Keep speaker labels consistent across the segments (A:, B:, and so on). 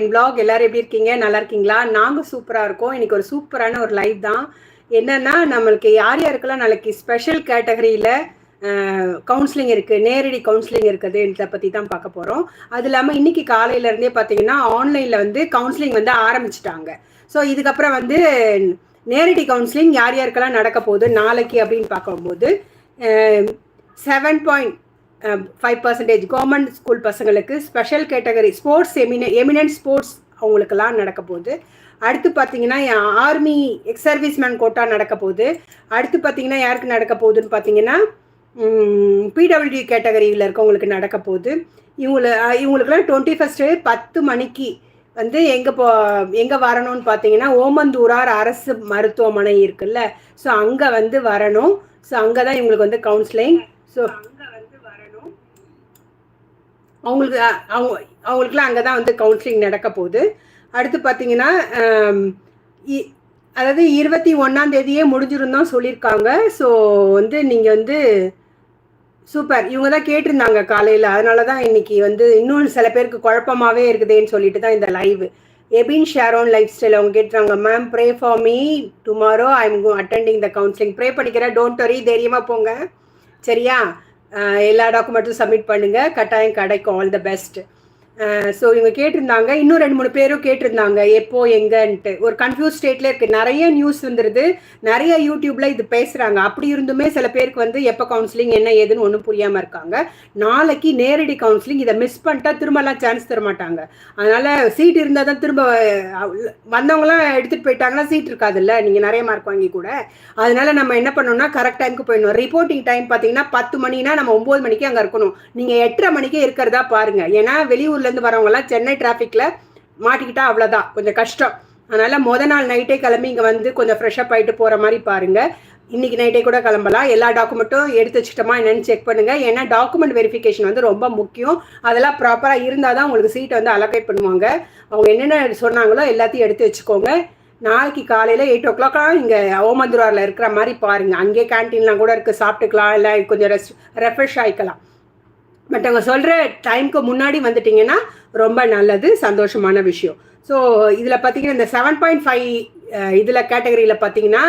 A: என் black எல்லாரும் எப்படி இருக்கீங்க நல்லா இருக்கீங்களா நாங்கள் சூப்பராக இருக்கோம் இன்னைக்கு ஒரு சூப்பரான ஒரு லைவ் தான் என்னன்னா நம்மளுக்கு யார் யாருக்கெல்லாம் நாளைக்கு ஸ்பெஷல் கேட்டகரியில் கவுன்சிலிங் இருக்குது நேரடி கவுன்சிலிங் இருக்குதுன்றத பற்றி தான் பார்க்க போகிறோம் அது இல்லாமல் இன்னைக்கு காலையிலேருந்தே பார்த்தீங்கன்னா ஆன்லைனில் வந்து கவுன்சிலிங் வந்து ஆரம்பிச்சிட்டாங்க ஸோ இதுக்கப்புறம் வந்து நேரடி கவுன்சிலிங் யார் யாருக்கெல்லாம் நடக்க போகுது நாளைக்கு அப்படின்னு பார்க்கும்போது seven point five percentage government school பசங்களுக்கு ஸ்பெஷல் கேட்டகரி ஸ்போர்ட்ஸ் எமின எமினன்ட் ஸ்போர்ட்ஸ் அவங்களுக்கெல்லாம் நடக்க போகுது அடுத்து பார்த்தீங்கன்னா ஆர்மி எக்ஸ் சர்வீஸ்மேன் கோட்டா நடக்க போகுது அடுத்து பார்த்தீங்கன்னா யாருக்கு நடக்க போகுதுன்னு பார்த்தீங்கன்னா பிடபிள்யூ கேட்டகரியில் இருக்கவங்களுக்கு நடக்க போகுது இவங்களை இவங்களுக்குலாம் டுவெண்ட்டி ஃபஸ்ட்டு பத்து மணிக்கு வந்து எங்கே போ எங்கே வரணும்னு பார்த்தீங்கன்னா ஓமந்தூரார் அரசு மருத்துவமனை இருக்குல்ல ஸோ அங்கே வந்து வரணும் ஸோ அங்கே தான் இவங்களுக்கு வந்து கவுன்சிலிங் ஸோ அவங்களுக்கு அவங்க அவங்களுக்குலாம் அங்கே தான் வந்து கவுன்சிலிங் நடக்க போகுது அடுத்து பார்த்தீங்கன்னா அதாவது இருபத்தி ஒன்றாம் தேதியே முடிஞ்சிருந்தோம் சொல்லியிருக்காங்க ஸோ வந்து நீங்கள் வந்து சூப்பர் இவங்க தான் கேட்டிருந்தாங்க காலையில் அதனால தான் இன்னைக்கு வந்து இன்னும் சில பேருக்கு குழப்பமாகவே இருக்குதேன்னு சொல்லிட்டு தான் இந்த live Ebin Sharon life style அவங்க கேட்டுறாங்க ma'am pray for me tomorrow I am attending the counselling pray பண்ணிக்கிறேன் டோன்ட் வரி தைரியமாக போங்க சரியா எல்லா டாக்குமெண்ட்டும் சப்மிட் பண்ணுங்கள் கட்டாயம் கிடைக்கும் ஆல் த பெஸ்ட் ஸோ இவங்க கேட்டிருந்தாங்க இன்னும் ரெண்டு மூணு பேரும் கேட்டிருந்தாங்க எப்போ எங்கன்ட்டு ஒரு கன்ஃபியூஸ் ஸ்டேட்ல இருக்கு நிறைய நியூஸ் வந்துருது நிறைய யூடியூப்ல இது பேசுறாங்க அப்படி இருந்துமே சில பேருக்கு வந்து எப்போ கவுன்சிலிங் என்ன ஏதுன்னு ஒன்றும் புரியாம இருக்காங்க நாளைக்கு நேரடி கவுன்சிலிங் இதை மிஸ் பண்ணிட்டா திரும்பலாம் சான்ஸ் தர மாட்டாங்க அதனால சீட் இருந்தால் தான் திரும்ப வந்தவங்களாம் எடுத்துட்டு போயிட்டாங்கன்னா சீட் இருக்காதுல்ல நீங்க நிறைய மார்க் வாங்கி கூட அதனால நம்ம என்ன பண்ணோம்னா கரெக்ட் டைமுக்கு போயிடணும் ரிப்போர்ட்டிங் டைம் பார்த்தீங்கன்னா பத்து மணினா நம்ம ஒன்பது மணிக்கு அங்கே இருக்கணும் நீங்க எட்டரை மணிக்கே இருக்கிறதா பாருங்க ஏன்னா வெளியூர் திருப்பூர்லேருந்து வரவங்கலாம் சென்னை டிராஃபிக்கில் மாட்டிக்கிட்டா அவ்வளோதான் கொஞ்சம் கஷ்டம் அதனால் மொதல் நாள் நைட்டே கிளம்பி இங்கே வந்து கொஞ்சம் ஃப்ரெஷ்ஷப் ஆகிட்டு போகிற மாதிரி பாருங்கள் இன்றைக்கி நைட்டே கூட கிளம்பலாம் எல்லா டாக்குமெண்ட்டும் எடுத்து வச்சுட்டோமா என்னென்னு செக் பண்ணுங்கள் ஏன்னா டாக்குமெண்ட் வெரிஃபிகேஷன் வந்து ரொம்ப முக்கியம் அதெல்லாம் ப்ராப்பராக இருந்தால் தான் உங்களுக்கு சீட்டை வந்து அலகை பண்ணுவாங்க அவங்க என்னென்ன சொன்னாங்களோ எல்லாத்தையும் எடுத்து வச்சுக்கோங்க நாளைக்கு காலையில் எயிட் ஓ கிளாக்லாம் இங்கே ஓமந்துராரில் இருக்கிற மாதிரி பாருங்கள் அங்கேயே கேன்டீன்லாம் கூட இருக்குது சாப்பிட்டுக்கலாம் இல்லை கொஞ்சம் ரெஸ்ட் ரெஃப்ரெஷ் ஆகிக்கலாம் பட் அவங்க சொல்கிற டைமுக்கு முன்னாடி வந்துட்டிங்கன்னா ரொம்ப நல்லது சந்தோஷமான விஷயம் ஸோ இதில் பார்த்தீங்கன்னா இந்த செவன் பாயிண்ட் ஃபைவ் இதில் கேட்டகரியில் பார்த்தீங்கன்னா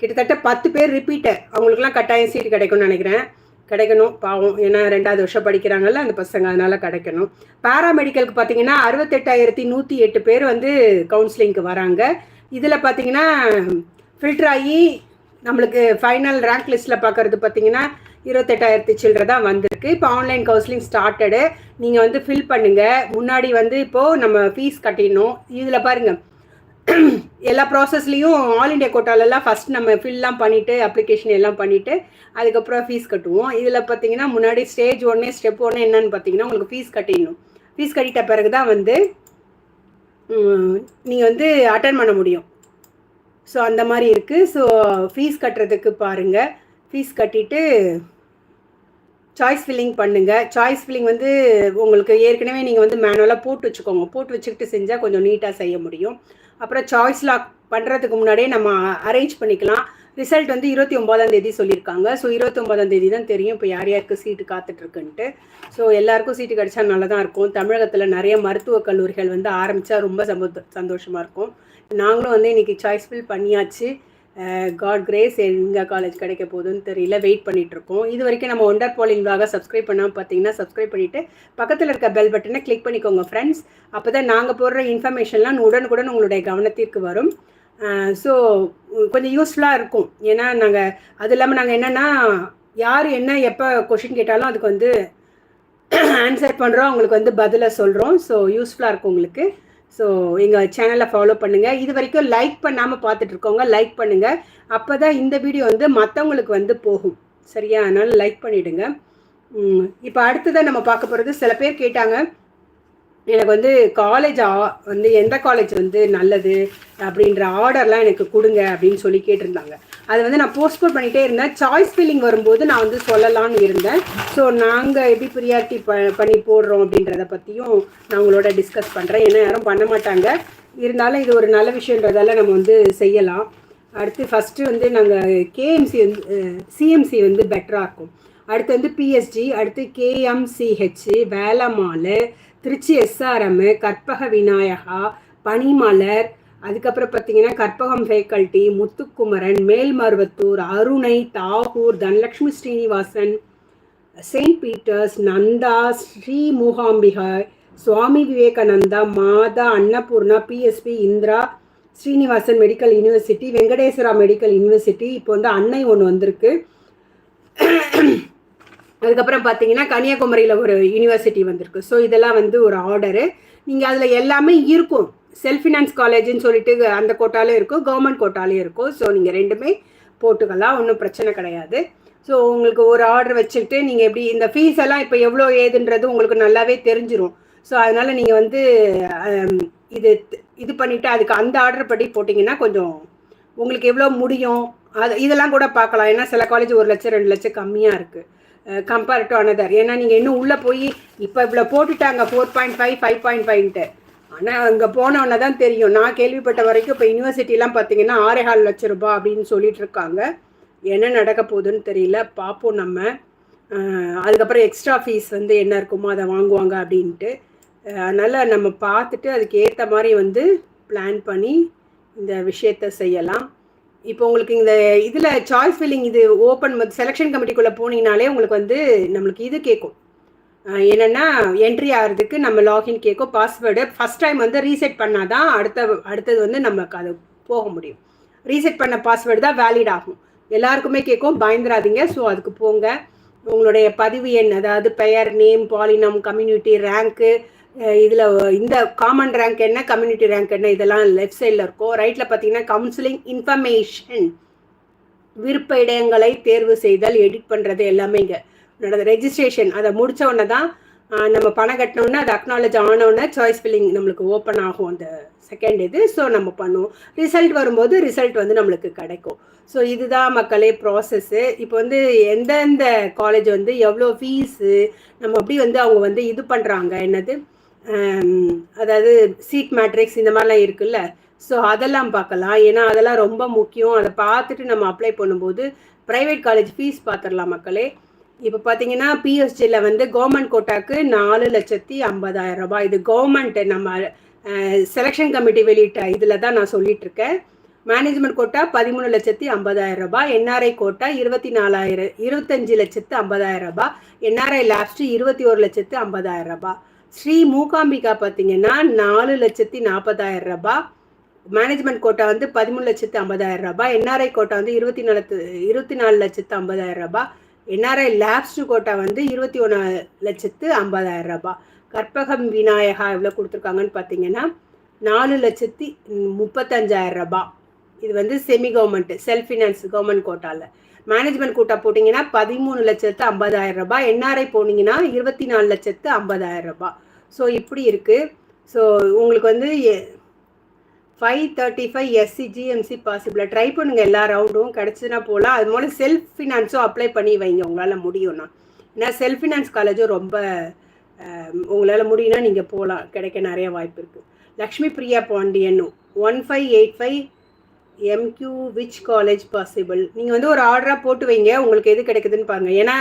A: கிட்டத்தட்ட பத்து பேர் ரிப்பீட்டர் அவங்களுக்குலாம் கட்டாயம் சீட் கிடைக்கும்னு நினைக்கிறேன் கிடைக்கணும் பாவம் ஏன்னா ரெண்டாவது வருஷம் படிக்கிறாங்கல்ல அந்த பசங்க அதனால கிடைக்கணும் பேராமெடிக்கலுக்கு பார்த்தீங்கன்னா அறுபத்தெட்டாயிரத்தி நூற்றி எட்டு பேர் வந்து கவுன்சிலிங்க்கு வராங்க இதில் பார்த்தீங்கன்னா ஃபில்டர் ஆகி நம்மளுக்கு ஃபைனல் ரேங்க் லிஸ்ட்டில் பார்க்கறது பார்த்தீங்கன்னா இருபத்தெட்டாயிரத்தி சில்லற தான் வந்திருக்கு இப்போ ஆன்லைன் கவுன்சிலிங் ஸ்டார்டடு நீங்கள் வந்து ஃபில் பண்ணுங்கள் முன்னாடி வந்து இப்போது நம்ம ஃபீஸ் கட்டிடணும் இதில் பாருங்கள் எல்லா ப்ராசஸ்லேயும் ஆல் இண்டியா கோட்டாலெல்லாம் ஃபஸ்ட் நம்ம ஃபில்லாம் பண்ணிவிட்டு அப்ளிகேஷன் எல்லாம் பண்ணிவிட்டு அதுக்கப்புறம் ஃபீஸ் கட்டுவோம் இதில் பார்த்தீங்கன்னா முன்னாடி ஸ்டேஜ் ஒன்று ஸ்டெப் ஒன்று என்னன்னு பார்த்தீங்கன்னா உங்களுக்கு ஃபீஸ் கட்டிடணும் ஃபீஸ் கட்டிட்ட பிறகு தான் வந்து நீங்கள் வந்து அட்டன் பண்ண முடியும் ஸோ அந்த மாதிரி இருக்குது ஸோ ஃபீஸ் கட்டுறதுக்கு பாருங்கள் ஃபீஸ் கட்டிட்டு சாய்ஸ் ஃபில்லிங் பண்ணுங்கள் சாய்ஸ் ஃபில்லிங் வந்து உங்களுக்கு ஏற்கனவே நீங்கள் வந்து மேனுவலாக போட்டு வச்சுக்கோங்க போட்டு வச்சுக்கிட்டு செஞ்சால் கொஞ்சம் நீட்டாக செய்ய முடியும் அப்புறம் சாய்ஸ் லாக் பண்ணுறதுக்கு முன்னாடியே நம்ம அரேஞ்ச் பண்ணிக்கலாம் ரிசல்ட் வந்து இருபத்தி ஒம்பதாம் தேதி சொல்லியிருக்காங்க ஸோ இருபத்தி ஒம்பதாம் தேதி தான் தெரியும் இப்போ யார் யாருக்கு சீட்டு காத்துட்ருக்குன்ட்டு ஸோ எல்லாருக்கும் சீட்டு கிடைச்சா நல்லா தான் இருக்கும் தமிழகத்தில் நிறைய மருத்துவக் கல்லூரிகள் வந்து ஆரம்பித்தா ரொம்ப சந்தோஷமாக இருக்கும் நாங்களும் வந்து இன்றைக்கி சாய்ஸ் ஃபில் பண்ணியாச்சு காட் கிரேஸ் எங்கே காலேஜ் கிடைக்க போகுதுன்னு தெரியல வெயிட் பண்ணிகிட்ருக்கோம் இது வரைக்கும் நம்ம ஒண்டர் போலிங்காக சப்ஸ்கிரைப் பண்ணாமல் பார்த்தீங்கன்னா சப்ஸ்கிரைப் பண்ணிவிட்டு பக்கத்தில் இருக்க பெல் பட்டனை கிளிக் பண்ணிக்கோங்க ஃப்ரெண்ட்ஸ் அப்போ தான் நாங்கள் போடுற இன்ஃபர்மேஷன்லாம் உடனுக்குடன் உங்களுடைய கவனத்திற்கு வரும் ஸோ கொஞ்சம் யூஸ்ஃபுல்லாக இருக்கும் ஏன்னா நாங்கள் அது இல்லாமல் நாங்கள் என்னென்னா யார் என்ன எப்போ கொஷின் கேட்டாலும் அதுக்கு வந்து ஆன்சர் பண்ணுறோம் அவங்களுக்கு வந்து பதிலை சொல்கிறோம் ஸோ யூஸ்ஃபுல்லாக இருக்கும் உங்களுக்கு ஸோ எங்கள் சேனலை ஃபாலோ பண்ணுங்கள் இது வரைக்கும் லைக் பண்ணாமல் பார்த்துட்டு இருக்கோங்க லைக் பண்ணுங்கள் அப்போ தான் இந்த வீடியோ வந்து மற்றவங்களுக்கு வந்து போகும் சரியா அதனால் லைக் பண்ணிவிடுங்க இப்போ அடுத்ததான் நம்ம பார்க்க போகிறது சில பேர் கேட்டாங்க எனக்கு வந்து காலேஜ் வந்து எந்த காலேஜ் வந்து நல்லது அப்படின்ற ஆர்டர்லாம் எனக்கு கொடுங்க அப்படின்னு சொல்லி கேட்டிருந்தாங்க அதை வந்து நான் போஸ்ட்போன் பண்ணிகிட்டே இருந்தேன் சாய்ஸ் ஃபீலிங் வரும்போது நான் வந்து சொல்லலான்னு இருந்தேன் ஸோ நாங்கள் எப்படி ப்ரியாரிட்டி ப பண்ணி போடுறோம் அப்படின்றத பற்றியும் நான் உங்களோட டிஸ்கஸ் பண்ணுறேன் ஏன்னா யாரும் பண்ண மாட்டாங்க இருந்தாலும் இது ஒரு நல்ல விஷயன்றதால நம்ம வந்து செய்யலாம் அடுத்து ஃபஸ்ட்டு வந்து நாங்கள் கேஎம்சி வந்து சிஎம்சி வந்து பெட்டராக இருக்கும் அடுத்து வந்து பிஎஸ்டி அடுத்து கேஎம்சிஹெச் வேலமாலு திருச்சி எஸ்ஆர்எம்மு கற்பக விநாயகா பனிமலர் அதுக்கப்புறம் பார்த்தீங்கன்னா Karpagam faculty Muthukumaran Melmaruvathur Arunai Tagore Dhanalakshmi Srinivasan Saint Peter's Nanda Sri Mookambika Swami Vivekananda மாதா Annapoorna PSP Indira Srinivasan medical university Venkateswara medical university இப்போ வந்து அன்னை ஒன்று வந்திருக்கு அதுக்கப்புறம் பார்த்தீங்கன்னா கன்னியாகுமரியில் ஒரு யூனிவர்சிட்டி வந்திருக்கு ஸோ இதெல்லாம் வந்து ஒரு ஆர்டரு நீங்கள் அதில் எல்லாமே இருக்கும் செல்ஃப் ஃபினான்ஸ் காலேஜ்னு சொல்லிட்டு அந்த கோட்டாலும் இருக்கும் கவர்மெண்ட் கோட்டாலையும் இருக்கும் ஸோ நீங்கள் ரெண்டுமே போட்டுக்கலாம் ஒன்றும் பிரச்சனை கிடையாது ஸோ உங்களுக்கு ஒரு ஆர்டர் வச்சுக்கிட்டு நீங்கள் எப்படி இந்த ஃபீஸ் எல்லாம் இப்போ எவ்வளோ ஏதுன்றது உங்களுக்கு நல்லாவே தெரிஞ்சிடும் ஸோ அதனால் நீங்கள் வந்து இது இது பண்ணிவிட்டு அதுக்கு அந்த ஆர்டர் படி போட்டிங்கன்னா கொஞ்சம் உங்களுக்கு எவ்வளோ முடியும் அது இதெல்லாம் கூட பார்க்கலாம் ஏன்னா சில காலேஜ் ஒரு லட்சம் ரெண்டு லட்சம் கம்மியாக இருக்குது கம்பேர் டு அனதர் ஏன்னா நீங்கள் இன்னும் உள்ளே போய் இப்போ இவ்வளோ போட்டுட்டாங்க four point five five point ஃபைவ்ன்ட்டு ஆனால் அங்கே போனவொன்னே தான் தெரியும் நான் கேள்விப்பட்ட வரைக்கும் இப்போ யூனிவர்சிட்டிலாம் பார்த்தீங்கன்னா ஆறே கால் லட்சம் அப்படின்னு சொல்லிட்டு இருக்காங்க என்ன நடக்க போகுதுன்னு தெரியல பார்ப்போம் நம்ம அதுக்கப்புறம் எக்ஸ்ட்ரா ஃபீஸ் வந்து என்ன இருக்குமோ அதை வாங்குவாங்க அப்படின்ட்டு அதனால் நம்ம பார்த்துட்டு அதுக்கு ஏற்ற மாதிரி வந்து பிளான் பண்ணி இந்த விஷயத்த செய்யலாம் இப்போ உங்களுக்கு இந்த இதில் சாய்ஸ் ஃபில்லிங் இது ஓப்பன் செலெக்ஷன் கமிட்டிக்குள்ளே போனீங்கனாலே உங்களுக்கு வந்து நம்மளுக்கு இது கேட்கும் என்னென்னா என்ட்ரி ஆகிறதுக்கு நம்ம லாகின் கேட்கும் பாஸ்வேர்டு ஃபஸ்ட் டைம் வந்து ரீசெட் பண்ணால் தான் அடுத்த அடுத்தது வந்து நமக்கு அது போக முடியும் ரீசெட் பண்ண பாஸ்வேர்டு தான் வேலிட் ஆகும் எல்லாருக்குமே கேட்கும் பயந்துராதிங்க ஸோ அதுக்கு போங்க உங்களுடைய பதிவு எண் அதாவது பெயர் நேம் பாலினம் கம்யூனிட்டி ரேங்க்கு இதில் இந்த காமன் ரேங்க் என்ன கம்யூனிட்டி ரேங்க் என்ன இதெல்லாம் லெஃப்ட் சைடில் இருக்கும் ரைட்டில் பார்த்தீங்கன்னா கவுன்சிலிங் இன்ஃபர்மேஷன் விருப்ப இடங்களை தேர்வு செய்தல் எடிட் பண்ணுறது எல்லாமே இங்கே என்னோட ரெஜிஸ்ட்ரேஷன் அதை உடனே தான் நம்ம பணம் கட்டினோடனே அதை அக்னாலேஜ் ஆனோடனே சாய்ஸ் பில்லிங் நம்மளுக்கு ஓப்பன் ஆகும் அந்த செகண்ட் இது ஸோ நம்ம பண்ணுவோம் ரிசல்ட் வரும்போது ரிசல்ட் வந்து நம்மளுக்கு கிடைக்கும் ஸோ இதுதான் மக்களே ப்ராசஸ்ஸு இப்போ வந்து எந்தெந்த காலேஜ் வந்து எவ்வளோ ஃபீஸு நம்ம அப்படி வந்து அவங்க வந்து இது பண்ணுறாங்க என்னது அதாவது சீட் மேட்ரிக்ஸ் இந்த மாதிரிலாம் இருக்குல்ல ஸோ அதெல்லாம் பார்க்கலாம் ஏன்னா அதெல்லாம் ரொம்ப முக்கியம் அதை பார்த்துட்டு நம்ம அப்ளை பண்ணும்போது ப்ரைவேட் காலேஜ் ஃபீஸ் பார்த்துடலாம் மக்களே இப்போ பார்த்தீங்கன்னா பிஎஸ்ஜியில் வந்து கவர்மெண்ட் கோட்டாக்கு நாலு லட்சத்தி ஐம்பதாயிரம் ரூபாய் இது கவர்மெண்ட் நம்ம செலெக்ஷன் கமிட்டி வெளியிட்ட இதில் தான் நான் சொல்லிட்டு இருக்கேன் மேனேஜ்மெண்ட் கோட்டா பதிமூணு லட்சத்தி ஐம்பதாயிரம் ரூபாய் என்ஆர்ஐ கோட்டா இருபத்தி நாலாயிரம் இருபத்தஞ்சு லட்சத்து ஐம்பதாயிரம் ரூபாய் என்ஆர்ஐ லேப்ஸ்ட் இருபத்தி ஒரு லட்சத்து ஐம்பதாயிரம் ரூபாய் ஸ்ரீ மூகாம்பிகா பார்த்தீங்கன்னா நாலு லட்சத்தி நாற்பதாயிரம் ரூபாய் மேனேஜ்மெண்ட் கோட்டா வந்து பதிமூணு லட்சத்து ஐம்பதாயிரம் ரூபாய் என்ஆர்ஐ கோட்டா வந்து இருபத்தி நாலு இருபத்தி நாலு லட்சத்து ஐம்பதாயிரம் ரூபாய் என்ஆர்ஐ லேப்ஸ் கோட்டா வந்து இருபத்தி ஒன்று லட்சத்து ஐம்பதாயிரம் ரூபா கற்பகம் விநாயகா எவ்வளோ கொடுத்துருக்காங்கன்னு பார்த்தீங்கன்னா நாலு லட்சத்தி முப்பத்தஞ்சாயிரம் ரூபா இது வந்து semi government self finance government கோட்டாவில் மேனேஜ்மெண்ட் கோட்டா போட்டிங்கன்னா பதிமூணு லட்சத்து ஐம்பதாயிரம் ரூபாய் என்ஆர்ஐ போனீங்கன்னா இருபத்தி நாலு லட்சத்து ஐம்பதாயிரம் ரூபாய் ஸோ இப்படி இருக்குது ஸோ உங்களுக்கு வந்து five thirty five SC GMC GMC பாசிபிளாக ட்ரை பண்ணுங்கள் எல்லா ரவுண்டும் கிடச்சுன்னா போகலாம் அது மூலம் செல்ஃப் ஃபினான்ஸும் அப்ளை பண்ணி வைங்க உங்களால் முடியும்னா ஏன்னா செல்ஃப் ஃபினான்ஸ் காலேஜும் ரொம்ப உங்களால் முடியும்னா நீங்கள் போகலாம் கிடைக்க நிறைய வாய்ப்பு இருக்குது Lakshmi Priya Pandian one five eight five MQ which college possible நீங்கள் வந்து ஒரு ஆர்டராக போட்டு வைங்க உங்களுக்கு எது கிடைக்குதுன்னு பாருங்கள் ஏன்னா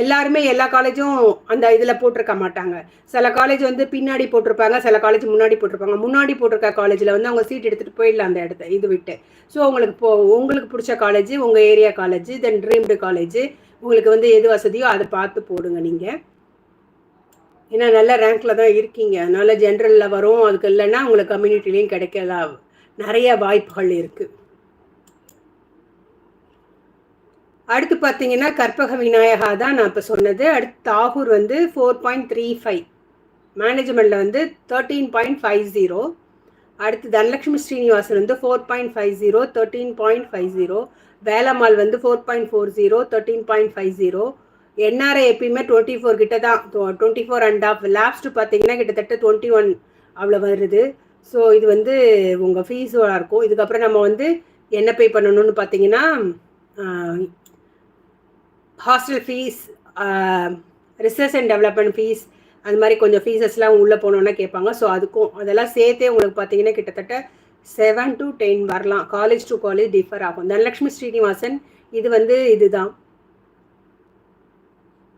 A: எல்லாருமே எல்லா காலேஜும் அந்த இதில் போட்டிருக்க மாட்டாங்க சில காலேஜ் வந்து பின்னாடி போட்டிருப்பாங்க சில காலேஜ் முன்னாடி போட்டிருப்பாங்க முன்னாடி போட்டிருக்க காலேஜில் வந்து அவங்க சீட் எடுத்துகிட்டு போயிடலாம் அந்த இடத்த இது விட்டு ஸோ உங்களுக்கு போ உங்களுக்கு பிடிச்ச காலேஜ் உங்கள் area college then deemed college உங்களுக்கு வந்து எது வசதியோ அதை பார்த்து போடுங்க நீங்கள் ஏன்னா நல்ல ரேங்க்ல தான் இருக்கீங்க அதனால ஜென்ரலில் வரும் அதுக்கு இல்லைன்னா உங்களுக்கு கம்யூனிட்டிலையும் கிடைக்கலாம் நிறைய வாய்ப்புகள் இருக்குது அடுத்து பார்த்தீங்கன்னா கற்பக விநாயகா தான் நான் இப்போ சொன்னது அடுத்து தாகூர் வந்து ஃபோர் பாயிண்ட் த்ரீ ஃபைவ் மேனேஜ்மெண்ட்டில் வந்து தேர்ட்டீன் பாயிண்ட் ஃபைவ் ஜீரோ அடுத்து தனலட்சுமி ஸ்ரீனிவாசன் வந்து four point five zero thirteen point five zero Velammal வந்து four point four zero thirteen point five zero NRI எப்பயுமே டுவெண்ட்டி ஃபோர் கிட்ட தான் twenty four and half last பார்த்தீங்கன்னா கிட்டத்தட்ட டுவெண்ட்டி ஒன் அவ்வளோ வருது ஸோ இது வந்து உங்கள் ஃபீஸோட இருக்கும் இதுக்கப்புறம் நம்ம வந்து என்ன பே பண்ணணும்னு பார்த்தீங்கன்னா hostel fees research and development fees அந்த மாதிரி கொஞ்சம் ஃபீஸஸ்லாம் உள்ளே போனோன்னா கேட்பாங்க ஸோ அதுக்கும் அதெல்லாம் சேர்த்தே உங்களுக்கு பார்த்தீங்கன்னா கிட்டத்தட்ட செவன் டு டென் வரலாம் காலேஜ் டு காலேஜ் டிஃபர் ஆகும் தனலக்ஷ்மி ஸ்ரீனிவாசன் இது வந்து இதுதான்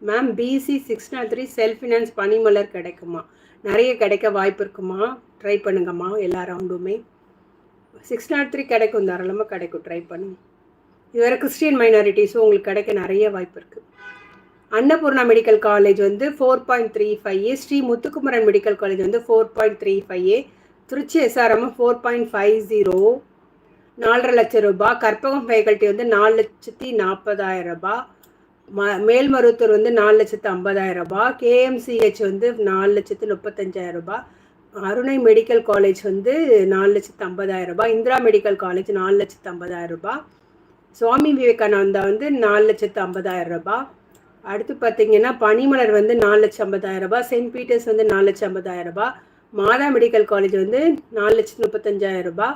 A: ma'am BC six naught three self finance Panimalar கிடைக்குமா நிறைய கிடைக்க வாய்ப்பு இருக்குமா ட்ரை பண்ணுங்கம்மா எல்லா ரவுண்டுமே சிக்ஸ் நாட் த்ரீ கிடைக்கும் தாராளமாக கிடைக்கும் ட்ரை பண்ணுங்க வேறு கிறிஸ்டியன் மைனாரிட்டிஸும் உங்களுக்கு கிடைக்க நிறைய வாய்ப்பு இருக்குது அன்னபூர்ணா மெடிக்கல் காலேஜ் வந்து four point three five A Shri Muthukumaran medical college வந்து four point three five A Trichy SRM four point five zero நாலரை லட்சம் ரூபாய் கற்பகம் ஃபேக்கல்ட்டி வந்து நாலு லட்சத்தி நாற்பதாயிரம் ரூபாய் ம மருத்துவர் வந்து நாலு லட்சத்து ஐம்பதாயிரம் ரூபாய் கேஎம்சிஹெச் வந்து நாலு லட்சத்து முப்பத்தஞ்சாயிரம் ரூபாய் அருணை மெடிக்கல் காலேஜ் வந்து நாலு லட்சத்து ஐம்பதாயிரம் ரூபாய் இந்திரா மெடிக்கல் காலேஜ் நாலு லட்சத்து ஐம்பதாயிரம் ரூபாய் சுவாமி விவேகானந்தா வந்து நாலு லட்சத்து ஐம்பதாயிரம் ரூபா அடுத்து பார்த்தீங்கன்னா பனிமலர் வந்து நாலு லட்சம் ஐம்பதாயிரம் ரூபாய் செயின்ட் பீட்டர்ஸ் வந்து நாலு லட்சம் ஐம்பதாயிரம் ரூபாய் மாதா மெடிக்கல் காலேஜ் வந்து நாலு லட்சத்து முப்பத்தஞ்சாயிரம் ரூபாய்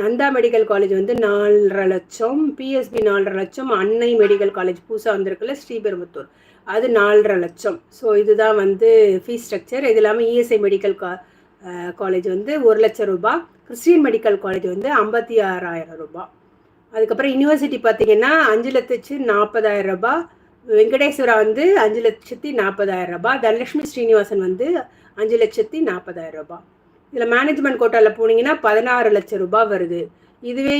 A: நந்தா மெடிக்கல் காலேஜ் வந்து நாலரை லட்சம் பிஎஸ்பி நாலரை லட்சம் அன்னை மெடிக்கல் காலேஜ் புதுசாக வந்திருக்குல்ல ஸ்ரீபெரும்புத்தூர் அது நாலரை லட்சம் ஸோ இதுதான் வந்து ஃபீஸ் ஸ்ட்ரக்சர் இது இல்லாமல் இஎஸ்ஐ e மெடிக்கல் கா காலேஜ் வந்து ஒரு லட்சம் ரூபாய் கிறிஸ்டின் மெடிக்கல் காலேஜ் வந்து ஐம்பத்தி ஆறாயிரம் ரூபாய் அதுக்கப்புறம் யூனிவர்சிட்டி பார்த்தீங்கன்னா அஞ்சு லட்சத்து நாற்பதாயிரம் ரூபாய் வெங்கடேஸ்வரா வந்து அஞ்சு லட்சத்தி நாற்பதாயிரம் ரூபாய் தனலட்சுமி ஸ்ரீனிவாசன் வந்து அஞ்சு லட்சத்தி நாற்பதாயிரம் ரூபாய் இதில் மேனேஜ்மெண்ட் கோட்டாவில் போனீங்கன்னா பதினாறு லட்சம் ரூபாய் வருது இதுவே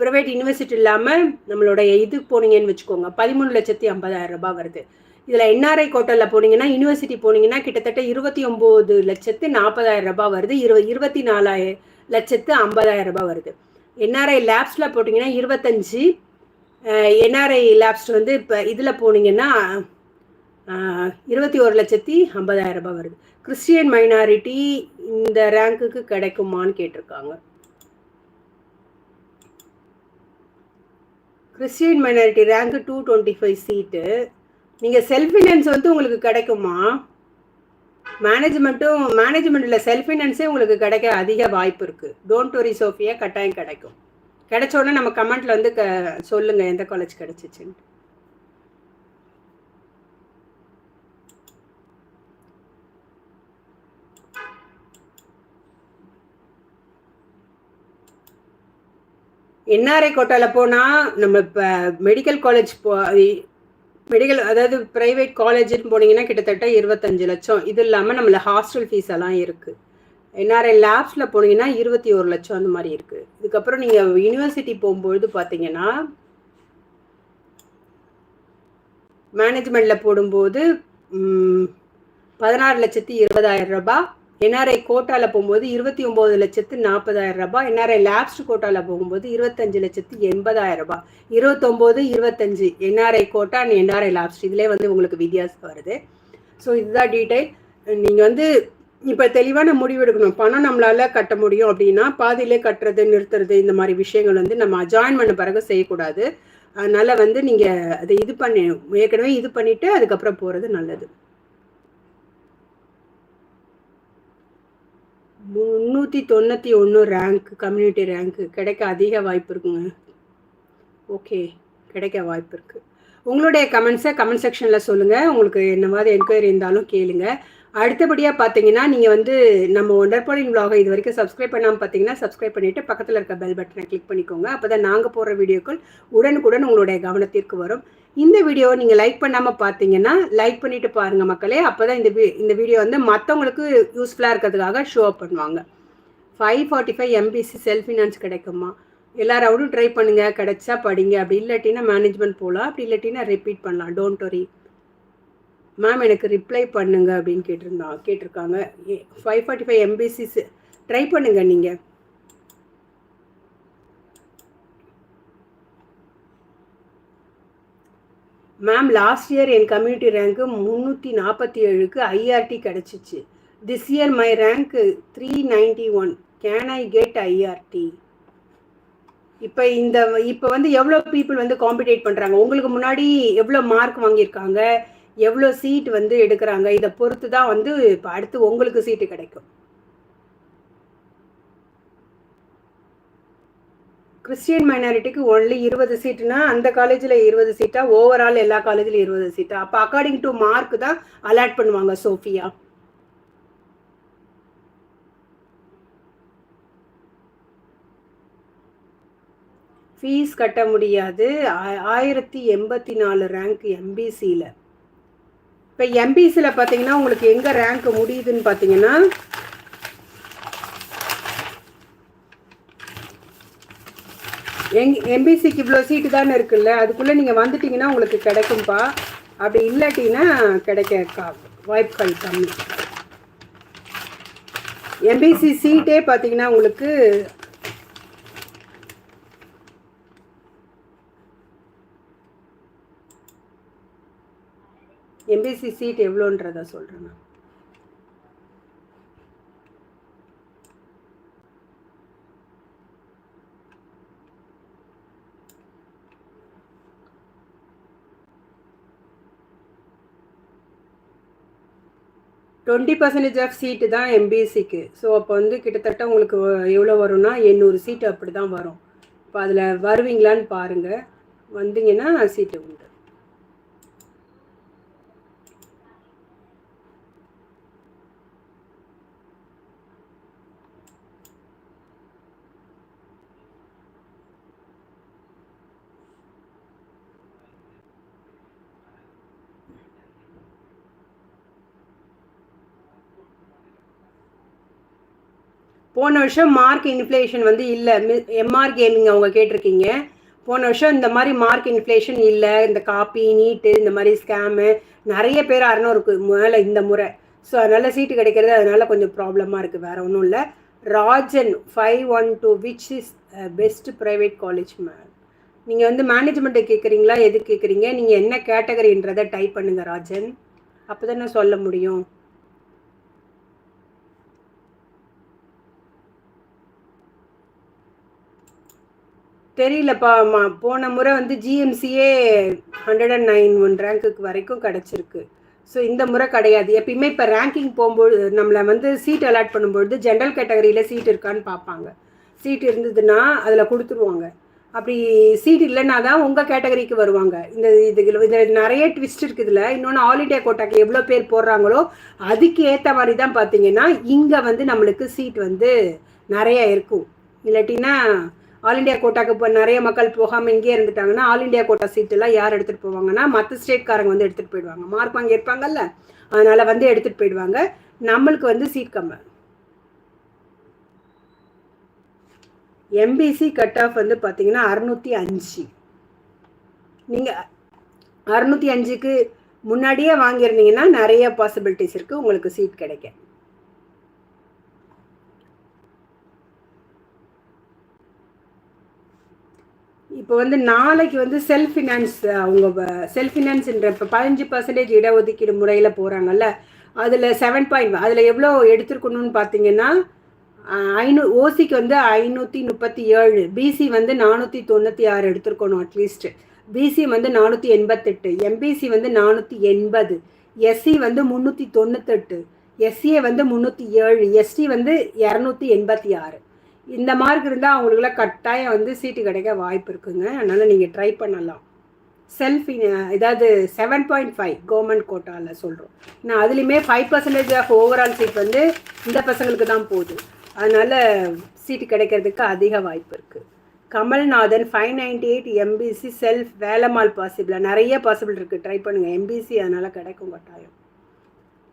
A: ப்ரைவேட் யூனிவர்சிட்டி இல்லாமல் நம்மளுடைய இதுக்கு போனீங்கன்னு வச்சுக்கோங்க பதிமூணு லட்சத்தி ஐம்பதாயிரம் ரூபாய் வருது இதில் என்ஆர்ஐ கோட்டலில் போனீங்கன்னா யூனிவர்சிட்டி போனீங்கன்னா கிட்டத்தட்ட இருபத்தி ஒம்பது லட்சத்து நாற்பதாயிரம் ரூபாய் வருது இருப இருபத்தி நாலாயிரம் லட்சத்து ஐம்பதாயிரம் ரூபாய் வருது என்ஆர்ஐ லேப்ஸில் போட்டிங்கன்னா இருபத்தஞ்சி என்ஆர்ஐ லேப்ஸ் வந்து இப்போ இதில் போனீங்கன்னா இருபத்தி ஒரு லட்சத்தி ஐம்பதாயிரம் ரூபாய் வருது கிறிஸ்டியன் மைனாரிட்டி இந்த ரேங்க்குக்கு கிடைக்குமான்னு கேட்டிருக்காங்க Christian minority rank two twenty five seat நீங்கள் செல்ஃபினான்ஸ் வந்து உங்களுக்கு கிடைக்குமா மேனேஜ்மெண்ட்டும் மேனேஜ்மெண்ட்டில் செல்ஃப் ஃபினான்ஸே உங்களுக்கு கிடைக்க அதிக வாய்ப்பு இருக்குது டோன்ட் வரி சோஃபியா கட்டாயம் கிடைக்கும் கிடைச்ச உடனே நம்ம கமெண்ட்டில் வந்து க சொல்லுங்கள் எந்த காலேஜ் கிடைச்சிச்சுன்னு என்ஆர்ஐ கோட்டாவில் போனால் நம்ம இப்போ மெடிக்கல் காலேஜ் போ மெடிக்கல் அதாவது ப்ரைவேட் காலேஜ்னு போனீங்கன்னா கிட்டத்தட்ட இருபத்தஞ்சு லட்சம் இது இல்லாமல் நம்மள ஹாஸ்டல் ஃபீஸ் எல்லாம் இருக்குது என்ஆர்ஐ லேப்ஸில் போனீங்கன்னா இருபத்தி ஒரு லட்சம் அந்த மாதிரி இருக்குது இதுக்கப்புறம் நீங்கள் யூனிவர்சிட்டி போகும்பொழுது பார்த்தீங்கன்னா மேனேஜ்மெண்ட்டில் போடும்போது பதினாறு லட்சத்தி இருபதாயிரம் ரூபாய் என்ஆர்ஐ கோட்டால போகும்போது இருபத்தி ஒன்பது லட்சத்து நாற்பதாயிரம் ரூபாய் என்ஆர்ஐ லேப்ஸ்ட் கோட்டால போகும்போது இருபத்தஞ்சு லட்சத்து எண்பதாயிரம் ரூபாய் இருபத்தொம்போது இருபத்தஞ்சு NRI quota and NRI lapsed இதுலேயே வந்து உங்களுக்கு வித்தியாசம் வருது ஸோ இதுதான் டீட்டெயில் நீங்கள் வந்து இப்போ தெளிவான முடிவு எடுக்கணும் பணம் நம்மளால கட்ட முடியும் அப்படின்னா பாதியிலே கட்டுறது நிறுத்துறது இந்த மாதிரி விஷயங்கள் வந்து நம்ம ஜாயின் பண்ண பிறகு செய்யக்கூடாது அதனால வந்து நீங்கள் அதை இது பண்ணி ஏற்கனவே இது பண்ணிட்டு அதுக்கப்புறம் போகிறது நல்லது முந்நூற்றி தொண்ணூற்றி ஒன்று ரேங்க் கம்யூனிட்டி ரேங்க்கு கிடைக்க அதிக வாய்ப்பு இருக்குங்க ஓகே கிடைக்க வாய்ப்பு இருக்குது உங்களுடைய கமெண்ட்ஸை கமெண்ட் செக்ஷனில் சொல்லுங்கள் உங்களுக்கு என்ன மாதிரி என்கொயரி இருந்தாலும் கேளுங்கள் அடுத்தபடியாக பார்த்தீங்கன்னா நீங்கள் வந்து நம்ம ஒண்டர்பாலின் விலாகை இது வரைக்கும் சப்ஸ்கிரைப் பண்ணாமல் பார்த்தீங்கன்னா சப்ஸ்கிரைப் பண்ணிவிட்டு பக்கத்தில் இருக்க பெல் பட்டனை கிளிக் பண்ணிக்கோங்க அப்போ தான் நாங்கள் போடுற வீடியோக்கள் உடனுக்குடன் உங்களுடைய கவனத்திற்கு வரும் இந்த வீடியோ நீங்கள் லைக் பண்ணாமல் பார்த்தீங்கன்னா லைக் பண்ணிவிட்டு பாருங்கள் மக்களே அப்போ தான் இந்த இந்த வீடியோ வந்து மற்றவங்களுக்கு யூஸ்ஃபுல்லாக இருக்கிறதுக்காக ஷோ அப் பண்ணுவாங்க five forty five MBC self finance finance கிடைக்குமா எல்லாரோடும் ட்ரை பண்ணுங்கள் கிடைச்சா படிங்க அப்படி இல்லாட்டினா மேனேஜ்மெண்ட் போகலாம் அப்படி இல்லாட்டினா ரிப்பீட் பண்ணலாம் டோன்ட் வரி மேம் எனக்கு ரிப்ளை பண்ணுங்க அப்படின்னு கேட்டிருந்தான் கேட்டிருக்காங்க five forty five MBCs try பண்ணுங்க நீங்கள் மேம் லாஸ்ட் இயர் என் கம்யூனிட்டி ரேங்க்கு முந்நூற்றி நாற்பத்தி ஏழுக்கு ஐஆர்டி கிடச்சிச்சு this year my rank three ninety one can I get IRT இப்போ இந்த இப்போ வந்து எவ்வளோ பீப்புள் வந்து காம்படேட் பண்ணுறாங்க உங்களுக்கு முன்னாடி எவ்வளோ மார்க் வாங்கியிருக்காங்க எவ்வளோ சீட் வந்து எடுக்கிறாங்க இதை பொறுத்து தான் வந்து இப்போ அடுத்து உங்களுக்கு சீட்டு கிடைக்கும் கிறிஸ்டியன் மைனாரிட்டிக்கு ஒன்லி இருபது சீட்டுனா அந்த காலேஜில் இருபது சீட்டா ஓவரால் எல்லா காலேஜ்லையும் இருபது சீட்டா அப்போ அக்கார்டிங் டு மார்க் தான் அலாட் பண்ணுவாங்க சோஃபியா ஃபீஸ் கட்ட முடியாது ஆயிரத்தி எண்பத்தி நாலு ரேங்க் எம்பிசியில் இப்போ எம்பிசியில் பார்த்தீங்கன்னா உங்களுக்கு எங்கே ரேங்க் முடியுதுன்னு பார்த்தீங்கன்னா எங் எம்பிசிக்கு இவ்வளோ சீட்டு தானே இருக்குல்ல அதுக்குள்ளே நீங்கள் வந்துட்டிங்கன்னா உங்களுக்கு கிடைக்கும்ப்பா அப்படி இல்லாட்டின்னா கிடைக்க வாய்ப்புகள் கம்மி எம்பிசி சீட்டே பார்த்தீங்கன்னா உங்களுக்கு எம்பிசி சீட் எவ்வளோன்றத சொல்கிறேன் நான் டுவெண்ட்டி பர்சன்டேஜ் ஆஃப் சீட்டு தான் எம்பிசிக்கு ஸோ அப்போ வந்து கிட்டத்தட்ட உங்களுக்கு எவ்வளோ வரும்னா எண்ணூறு சீட்டு அப்படி தான் வரும் இப்போ அதில் வருவீங்களான்னு பாருங்கள் வந்தீங்கன்னா சீட்டு உண்டு போன வருஷம் மார்க் இன்ஃப்ளேஷன் வந்து இல்லை எம்ஆர் கேமிங் அவங்க கேட்டிருக்கீங்க போன வருஷம் இந்த மாதிரி மார்க் இன்ஃப்ளேஷன் இல்லை இந்த காப்பி நீட்டு இந்த மாதிரி ஸ்கேமு நிறைய பேர் இருக்குது மேலே இந்த முறை ஸோ அதனால் சீட்டு கிடைக்கிறது அதனால் கொஞ்சம் ப்ராப்ளமாக இருக்குது வேறு ஒன்றும் இல்லை Rajan five one two which is best private college ma'am நீங்கள் வந்து மேனேஜ்மெண்ட்டை கேட்குறீங்களா எது கேட்குறீங்க நீங்கள் என்ன கேட்டகரின்றதை டைப் பண்ணுங்கள் ராஜன் அப்போ தான் சொல்ல முடியும் தெரியலப்பா மா போன முறை வந்து ஜிஎம்சியே ஹண்ட்ரட் அண்ட் நைன் ஒன் ரேங்க்குக்கு வரைக்கும் கிடச்சிருக்கு ஸோ இந்த முறை கிடையாது எப்பயுமே இப்போ ரேங்கிங் போகும்போது நம்மளை வந்து சீட் அலாட் பண்ணும்பொழுது ஜென்ரல் கேட்டகரியில் சீட் இருக்கான்னு பார்ப்பாங்க சீட் இருந்ததுன்னா அதில் கொடுத்துருவாங்க அப்படி சீட் இல்லைன்னா தான் உங்கள் கேட்டகரிக்கு வருவாங்க இந்த இது இதில் நிறைய ட்விஸ்ட் இருக்குது இதில் இன்னொன்று ஹாலிடே கோட்டாக்கு எவ்வளோ பேர் போடுறாங்களோ அதுக்கு ஏற்ற மாதிரி தான் பார்த்தீங்கன்னா இங்கே வந்து நம்மளுக்கு சீட் வந்து நிறையா இருக்கும் இல்லாட்டின்னா ஆல் இண்டியா கோட்டாக்கு இப்போ நிறைய மக்கள் போகாமல் இங்கேயே இருந்துட்டாங்கன்னா ஆல் இண்டியா கோட்டா சீட்டெல்லாம் யார் எடுத்துகிட்டு போவாங்கன்னா மற்ற ஸ்டேட்காரங்க வந்து எடுத்துகிட்டு போயிடுவாங்க மார்க் வாங்கி இருப்பாங்கல்ல அதனால் வந்து எடுத்துகிட்டு போயிடுவாங்க நம்மளுக்கு வந்து சீட் கம்மி எம்பிசி கட் ஆஃப் வந்து பார்த்தீங்கன்னா அறுநூத்தி அஞ்சு நீங்கள் அறுநூத்தி அஞ்சுக்கு முன்னாடியே வாங்கியிருந்தீங்கன்னா நிறைய பாசிபிலிட்டிஸ் இருக்குது உங்களுக்கு சீட் கிடைக்கும் இப்போ வந்து நாளைக்கு வந்து செல்ஃப் ஃபினான்ஸ் அவங்க செல்ஃப் ஃபினான்ஸ்ன்ற இப்போ பதினஞ்சு பர்சன்டேஜ் இடஒதுக்கீடு முறையில் போகிறாங்கல்ல அதில் செவன் பாயிண்ட் அதில் எவ்வளோ எடுத்துருக்கணும்னு பார்த்தீங்கன்னா ஐநூ ஓசிக்கு வந்து ஐநூற்றி முப்பத்தி ஏழு பிசி வந்து நானூற்றி தொண்ணூற்றி ஆறு எடுத்துருக்கணும் அட்லீஸ்ட்டு பிசி வந்து நானூற்றி எண்பத்தெட்டு எம்பிசி வந்து நானூற்றி எண்பது எஸ்சி வந்து முந்நூற்றி தொண்ணூத்தெட்டு எஸ்சிஏ வந்து முந்நூற்றி ஏழு எஸ்டி வந்து இரநூத்தி எண்பத்தி ஆறு இந்த மார்க் இருந்தால் அவங்களுக்குலாம் கட்டாயம் வந்து சீட்டு கிடைக்க வாய்ப்பு இருக்குங்க அதனால் நீங்கள் ட்ரை பண்ணலாம் செல்ஃப் இதாவது செவன் பாயிண்ட் ஃபைவ் கவர்மெண்ட் கோட்டாவில் சொல்கிறோம் நான் அதுலேயுமே five percentage of overall seat வந்து இந்த பசங்களுக்கு தான் போகுது அதனால் சீட்டு கிடைக்கிறதுக்கு அதிக வாய்ப்பு இருக்குது Kamalnathan five ninety eight MBC self Velammal பாசிபிளாக நிறைய பாசிபிள் இருக்குது ட்ரை பண்ணுங்கள் எம்பிசி அதனால் கிடைக்கும் கட்டாயம்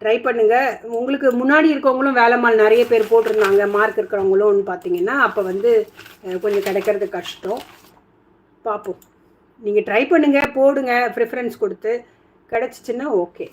A: ட்ரை பண்ணுங்கள் உங்களுக்கு முன்னாடி இருக்கவங்களும் வேலை மால் நிறைய பேர் போட்டிருந்தாங்க மார்க் இருக்கிறவங்களும் பார்த்தீங்கன்னா அப்போ வந்து கொஞ்சம் கிடைக்கிறது கஷ்டம் பார்ப்போம் நீங்கள் ட்ரை பண்ணுங்கள் போடுங்க ப்ரிஃபரன்ஸ் கொடுத்து கிடச்சிச்சின்னா ஓகே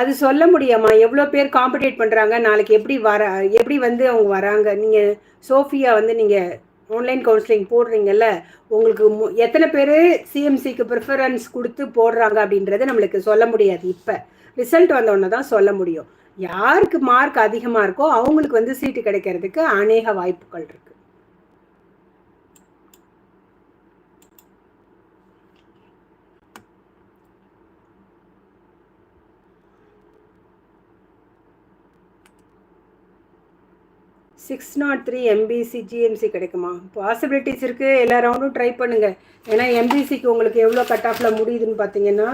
A: அது சொல்ல முடியாமா எவ்வளோ பேர் காம்படேட் பண்ணுறாங்க நாளைக்கு எப்படி வர எப்படி வந்து அவங்க வராங்க நீங்கள் சோஃபியா வந்து நீங்கள் ஆன்லைன் கவுன்சிலிங் போடுறீங்கல்ல உங்களுக்கு எத்தனை பேர் சிஎம்சிக்கு ப்ரிஃபரன்ஸ் கொடுத்து போடுறாங்க அப்படின்றது நம்மளுக்கு சொல்ல முடியாது இப்போ ரிசல்ட் வந்தோடனே தான் சொல்ல முடியும் யாருக்கு மார்க் அதிகமாக இருக்கோ அவங்களுக்கு வந்து சீட்டு கிடைக்கிறதுக்கு அநேக வாய்ப்புகள் இருக்குது six naught three MBC GMC கிடைக்குமா பாசிபிலிட்டிஸ் இருக்குது எல்லா ரவுண்டும் ட்ரை பண்ணுங்கள் ஏன்னா எம்பிசிக்கு உங்களுக்கு எவ்வளோ கட் ஆஃபில் முடியுதுன்னு பார்த்தீங்கன்னா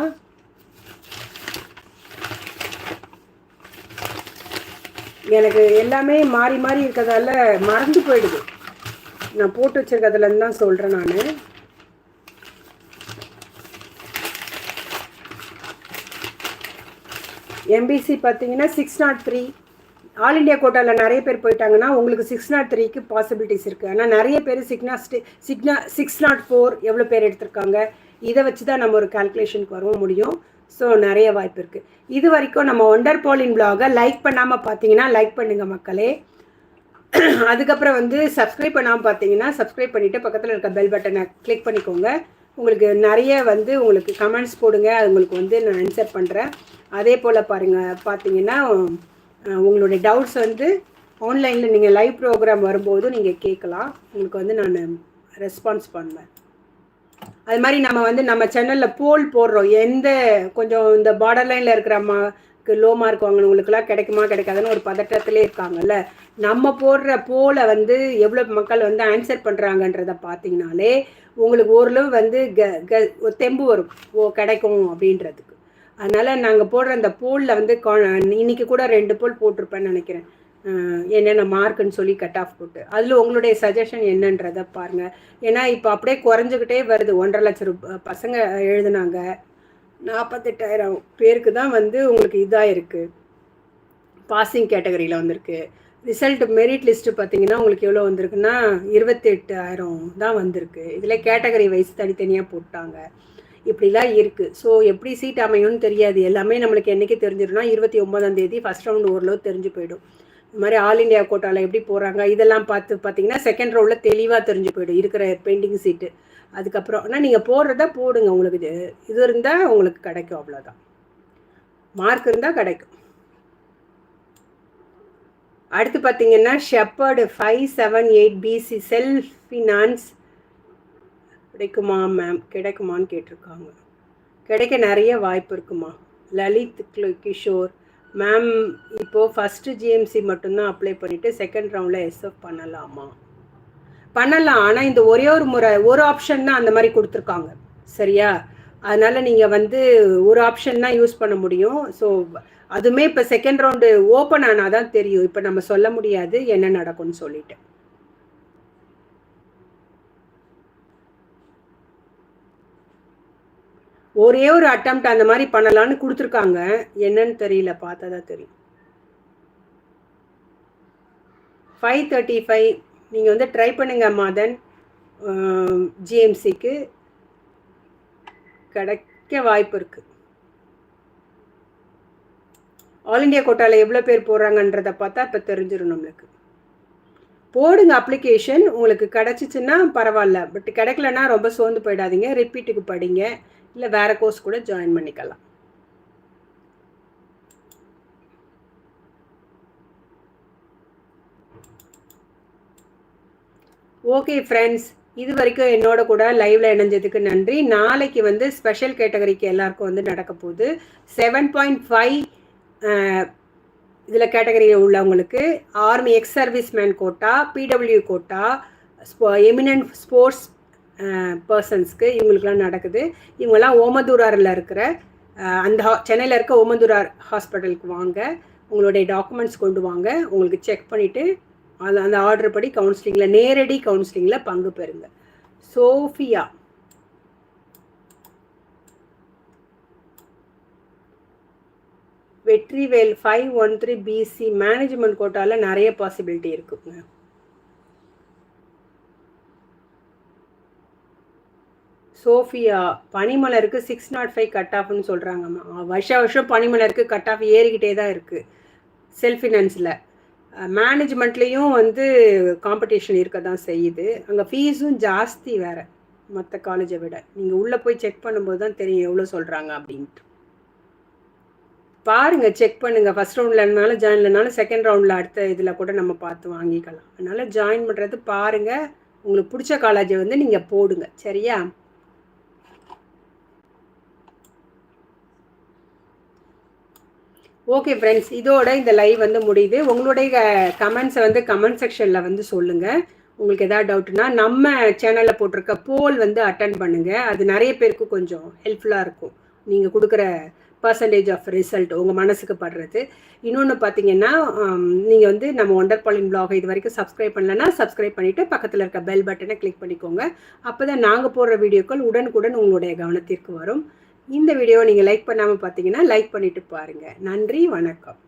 A: எனக்கு எல்லாமே மாறி மாறி இருக்கிறதால மறந்து போயிடுது நான் போட்டு வச்சுருக்கிறதுலேருந்து தான் சொல்கிறேன் நான் எம்பிசி பார்த்தீங்கன்னா six naught three all India கோட்டாவில் நிறைய பேர் போயிட்டாங்கன்னா உங்களுக்கு சிக்ஸ் நாட் த்ரீக்கு பாசிபிலிட்டிஸ் இருக்குது ஆனால் நிறைய பேர் சிக்னா ஸ்டே சிக்னா சிக்ஸ் நாட் ஃபோர் எவ்வளோ பேர் எடுத்திருக்காங்க இதை வச்சு தான் நம்ம ஒரு கால்குலேஷனுக்கு வரவும் முடியும் ஸோ நிறைய வாய்ப்பு இருக்குது இது வரைக்கும் நம்ம ஒண்டர் போலின் பிளாகை லைக் பண்ணாமல் பார்த்தீங்கன்னா லைக் பண்ணுங்கள் மக்களே அதுக்கப்புறம் வந்து சப்ஸ்கிரைப் பண்ணாமல் பார்த்தீங்கன்னா சப்ஸ்கிரைப் பண்ணிவிட்டு பக்கத்தில் இருக்க பெல் பட்டனை கிளிக் பண்ணிக்கோங்க உங்களுக்கு நிறைய வந்து உங்களுக்கு கமெண்ட்ஸ் போடுங்க அது உங்களுக்கு வந்து நான் ஆன்சர் பண்ணுறேன் அதே போல் பாருங்கள் பார்த்தீங்கன்னா உங்களுடைய டவுட்ஸ் வந்து ஆன்லைனில் நீங்கள் லைவ் ப்ரோக்ராம் வரும்போது நீங்கள் கேட்கலாம் உங்களுக்கு வந்து நான் ரெஸ்பான்ஸ் பண்ணுவேன் அது மாதிரி நம்ம வந்து நம்ம சேனலில் போல் போடுறோம் எந்த கொஞ்சம் இந்த பார்டர் லைனில் இருக்கிற அம்மா லோ மார்க் வாங்கினவங்களுக்குலாம் கிடைக்குமா கிடைக்காதுன்னு ஒரு பதட்டத்திலே இருக்காங்கல்ல நம்ம போடுற போலை வந்து எவ்வளோ மக்கள் வந்து ஆன்சர் பண்ணுறாங்கன்றத பார்த்தீங்கனாலே உங்களுக்கு ஓரளவு வந்து க க தெம்பு வரும் ஓ கிடைக்கும் அப்படின்றதுக்கு அதனால் நாங்கள் போடுற அந்த போலில் வந்து இன்னைக்கு கூட ரெண்டு போல் போட்டிருப்பேன்னு நினைக்கிறேன் என்னென்ன மார்க்குன்னு சொல்லி கட் ஆஃப் போட்டு அதில் உங்களுடைய சஜஷன் என்னன்றதை பாருங்கள் ஏன்னா இப்போ அப்படியே குறைஞ்சிக்கிட்டே வருது ஒன்றரை லட்சம் ரூபாய் பசங்க எழுதுனாங்க நாற்பத்தெட்டாயிரம் பேருக்கு தான் வந்து உங்களுக்கு இதாக இருக்குது பாசிங் கேட்டகரியில் வந்திருக்கு ரிசல்ட் மெரிட் லிஸ்ட்டு பார்த்தீங்கன்னா உங்களுக்கு எவ்வளோ வந்திருக்குன்னா இருபத்தெட்டாயிரம் தான் வந்திருக்கு இதில் கேட்டகரி வைஸ் தனித்தனியாக போட்டாங்க இப்படிலாம் இருக்குது ஸோ எப்படி சீட் அமையும்னு தெரியாது எல்லாமே நம்மளுக்கு என்றைக்கு தெரிஞ்சிடும்னா இருபத்தி ஒன்பதாம் தேதி ஃபஸ்ட் ரவுண்ட் ஓரளவு தெரிஞ்சு போயிடும் இந்த மாதிரி ஆல் இண்டியா கோட்டாவில் எப்படி போகிறாங்க இதெல்லாம் பார்த்து பார்த்தீங்கன்னா செகண்ட் ரவுண்டில் தெளிவாக தெரிஞ்சு போயிடும் இருக்கிற பெயிண்டிங் சீட்டு அதுக்கப்புறம் ஆனால் நீங்கள் போடுறதா போடுங்க உங்களுக்கு இது இது இருந்தால் உங்களுக்கு கிடைக்கும் அவ்வளோதான் மார்க் இருந்தால் கிடைக்கும் அடுத்து பார்த்தீங்கன்னா Shepherd five seven eight PC self finance finance கிடைக்குமா மேம் கிடைக்குமான்னு கேட்டிருக்காங்க கிடைக்க நிறைய வாய்ப்பு இருக்குமா லலித் கிஷோர் மேம் இப்போது ஃபஸ்ட்டு ஜிஎம்சி மட்டும்தான் அப்ளை பண்ணிவிட்டு செகண்ட் ரவுண்டில் எஸ்எஃப் பண்ணலாமா பண்ணலாம் ஆனால் இந்த ஒரே ஒரு முறை ஒரு ஆப்ஷன் தான் அந்த மாதிரி கொடுத்துருக்காங்க சரியா அதனால் நீங்கள் வந்து ஒரு ஆப்ஷன் தான் யூஸ் பண்ண முடியும் ஸோ அதுவுமே இப்போ செகண்ட் ரவுண்டு ஓப்பன் ஆனால் தான் தெரியும் இப்போ நம்ம சொல்ல முடியாது என்ன நடக்கும்னு சொல்லிட்டு ஒரே ஒரு அட்டம் அந்த மாதிரி பண்ணலான்னு கொடுத்துருக்காங்க என்னன்னு தெரியல பார்த்தா தான் தெரியும் ஃபைவ் தேர்ட்டி ஃபைவ் நீங்கள் வந்து ட்ரை பண்ணுங்க மாதன் ஜிஎம்சிக்கு கிடைக்க வாய்ப்பு இருக்குது ஆல் இண்டியா கோட்டாவில் எவ்வளோ பேர் போடுறாங்கன்றதை பார்த்தா இப்போ தெரிஞ்சிடும் நம்மளுக்கு போடுங்க அப்ளிகேஷன் உங்களுக்கு கிடச்சிச்சின்னா பரவாயில்ல பட் கிடைக்கலன்னா ரொம்ப சோர்ந்து போயிடாதீங்க ரிப்பீட்டுக்கு படிங்க இல்லை வேறு கோர்ஸ் கூட ஜாயின் பண்ணிக்கலாம் ஓகே ஃப்ரெண்ட்ஸ் இது வரைக்கும் என்னோட கூட லைவ்ல இணைஞ்சதுக்கு நன்றி நாளைக்கு வந்து ஸ்பெஷல் கேட்டகரிக்கு எல்லாருக்கும் வந்து நடக்க போகுது செவன் பாயிண்ட் ஃபைவ் இதில் கேட்டகரியில் உள்ளவங்களுக்கு army ex serviceman quota PWD quota eminent sports பர்சன்ஸ்க்கு இவங்களுக்குலாம் நடக்குது இவங்கெல்லாம் ஓமந்தூராரில் இருக்கிற அந்த ஹா சென்னையில் இருக்க ஓமந்தூரார் ஹாஸ்பிட்டலுக்கு வாங்க உங்களுடைய டாக்குமெண்ட்ஸ் கொண்டு வாங்க உங்களுக்கு செக் பண்ணிவிட்டு அது அந்த ஆர்டர் படி கவுன்சிலிங்கில் நேரடி கவுன்சிலிங்கில் பங்கு பெறுங்க Sophia Vetrivel five one three BC management கோட்டாவில் நிறைய பாசிபிலிட்டி இருக்குங்க சோஃபியா பனிமலருக்கு சிக்ஸ் நாட் ஃபைவ் கட் ஆஃப்னு சொல்கிறாங்கம்மா வருஷ வருஷம் பனிமலருக்கு கட் ஆஃப் ஏறிக்கிட்டே தான் இருக்குது செல்ஃப் மேனேஜ்மெண்ட்லேயும் வந்து காம்படிஷன் இருக்க தான் செய்யுது அங்கே ஃபீஸும் ஜாஸ்தி வேறு மற்ற காலேஜை விட நீங்கள் உள்ளே போய் செக் பண்ணும்போது தான் தெரியும் எவ்வளோ சொல்கிறாங்க அப்படின்ட்டு பாருங்க செக் பண்ணுங்க இருந்தாலும் ஜாயின் இல்லைனாலும் செகண்ட் ரவுண்டில் அடுத்த இதில் கூட நம்ம பார்த்து வாங்கிக்கலாம் அதனால் ஜாயின் பண்ணுறது பாருங்கள் உங்களுக்கு பிடிச்ச காலேஜை வந்து நீங்கள் போடுங்க சரியா ஓகே ஃப்ரெண்ட்ஸ் இதோட இந்த லைவ் வந்து முடியுது உங்களுடைய கமெண்ட்ஸை வந்து கமெண்ட் செக்ஷனில் வந்து சொல்லுங்கள் உங்களுக்கு எதாவது டவுட்னா நம்ம சேனலில் போட்டிருக்க போல் வந்து அட்டன் பண்ணுங்கள் அது நிறைய பேருக்கு கொஞ்சம் ஹெல்ப்ஃபுல்லாக இருக்கும் நீங்கள் கொடுக்குற பர்சன்டேஜ் ஆஃப் ரிசல்ட் உங்கள் மனசுக்கு படுறது இன்னொன்று பார்த்தீங்கன்னா um, நீங்கள் வந்து நம்ம ஒண்டர் பாலின் பிளாகை இது வரைக்கும் சப்ஸ்கிரைப் பண்ணலன்னா சப்ஸ்கிரைப் பண்ணிவிட்டு பக்கத்தில் இருக்க பெல் பட்டனை கிளிக் பண்ணிக்கோங்க அப்போ தான் நாங்கள் போடுற வீடியோக்கள் உடனுக்குடன் உங்களுடைய கவனத்திற்கு வரும் இந்த வீடியோவை நீங்கள் லைக் பண்ணாமல் பார்த்தீங்கன்னா லைக் பண்ணிவிட்டு பாருங்கள் நன்றி வணக்கம்